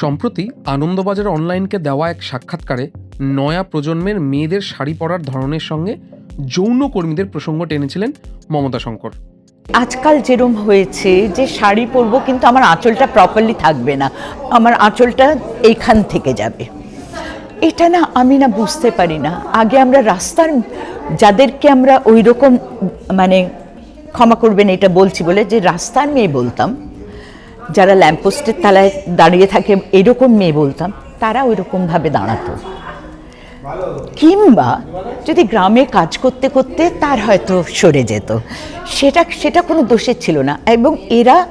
সম্প্রতি আনন্দবাজার অনলাইনকে দেওয়া এক সাক্ষাৎকারে নয়া প্রজন্মের মেয়েদের শাড়ি পরার ধরনের সঙ্গে যৌন কর্মীদের প্রসঙ্গ টেনেছিলেন মমতা শঙ্কর। আজকাল যেরম হয়েছে যে শাড়ি পরবো কিন্তু আমার আঁচলটা প্রপারলি থাকবে না, আমার আঁচলটা এইখান থেকে যাবে। এটা না আমি না বুঝতে পারি না। আগে আমরা রাস্তার যাদেরকে আমরা ওই রকম মানে ক্ষমা করবেন এটা বলছি বলে যে রাস্তার মেয়ে বলতাম যারা ল্যাম্পপোস্টের তলায় দাঁড়িয়ে থাকে, এরকম মেয়ে বলতাম, তারা ওই রকমভাবে দাঁড়াতো। কিংবা যদি গ্রামে কাজ করতে করতে তার হয়তো সরে যেত। সেটা সেটা কোনো দোষের ছিল না। এবং এরা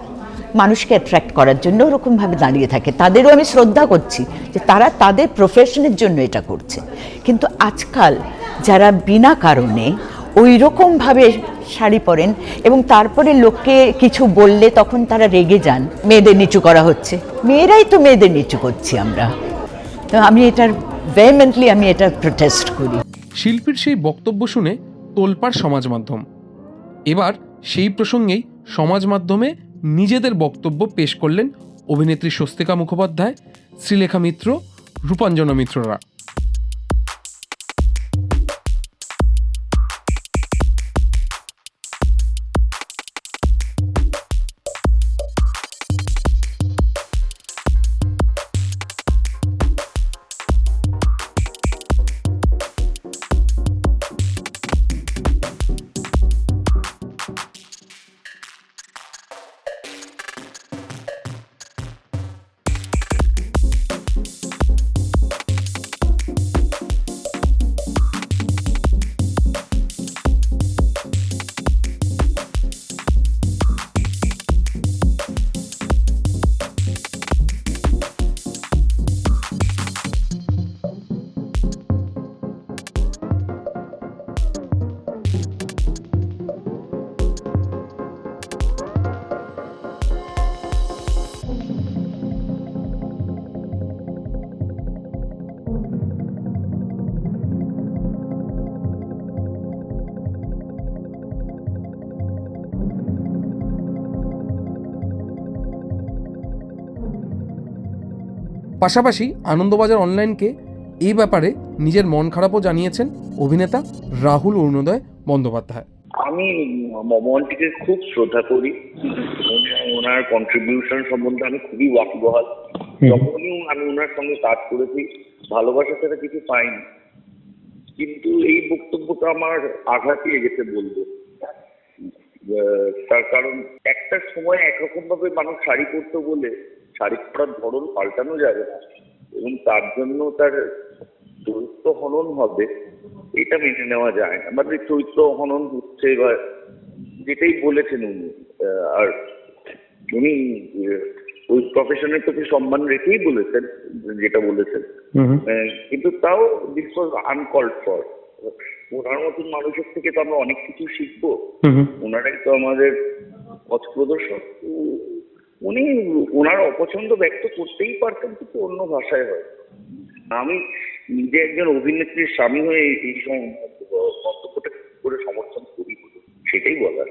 মানুষকে অ্যাট্রাক্ট করার জন্য ওরকমভাবে দাঁড়িয়ে থাকে। তাদেরও আমি শ্রদ্ধা করছি যে তারা তাদের প্রফেশনের জন্য এটা করছে। কিন্তু আজকাল যারা বিনা কারণে ওই রকমভাবে শাড়ি পরেন এবং তারপরে লোককে কিছু বললে তখন তারা রেগে যান, মেয়েদের নিচু করা হচ্ছে। মেয়েরাই তো মেয়েদের নিচু করছি আমরা। তো আমি এটার ভেহেমেন্টলি আমি এটা প্রোটেস্ট করি। শিল্পীর সেই বক্তব্য শুনে তোলপাড় সমাজ মাধ্যম। এবার সেই প্রসঙ্গেই সমাজ মাধ্যমে নিজেদের বক্তব্য পেশ করলেন অভিনেত্রী স্বস্তিকা মুখোপাধ্যায়, শ্রীলেখা মিত্র, রূপাঞ্জনা মিত্ররা। পাশাপাশি আনন্দবাজার অনলাইনকে এই ব্যাপারে নিজের মন খারাপও জানিয়েছেন অভিনেতা রাহুল অরুণোদয় বন্দ্যোপাধ্যায়। আমি মমনটিকে খুব শ্রদ্ধা করি। ওনার কন্ট্রিবিউশন সম্বন্ধে আমি খুবই ওয়াকিবহাল। যখনই আমি ওনার সঙ্গে কাজ করেছি ভালোবাসা ছাড়া কিছু পাইনি। কিন্তু এই বক্তব্যটা আমার আঘাত দিয়ে গেছে বলব আহ, তার কারণ একটা সময় একরকম ভাবে মানুষ শাড়ি পরতো বলে শাড়ি পরার ধরন পাল্টানো যাবে না এবং তার জন্য তার চরিত্র হনন হবে এটা মেনে নেওয়া যায় না। মানে চরিত্র হনন হচ্ছে বা যেটাই বলেছেন উনি আর উনি ওই প্রফেশনের প্রতি সম্মান রেখেই বলেছেন যেটা বলেছেন। কিন্তু তাও দিস ওয়াজ আনকল্ড ফর ওনার মতন মানুষের থেকে তো আমরা অনেক কিছু শিখব। ওনারাই তো আমাদের পথ প্রদর্শক। উনি ওনার অপছন্দ ব্যক্ত করতেই পারতেন, কিন্তু অন্য ভাষায় হয়। আমি নিজে একজন অভিনেত্রীর স্বামী হয়ে এই মন্তব্যটা করে সমর্থন করি সেটাই বলার।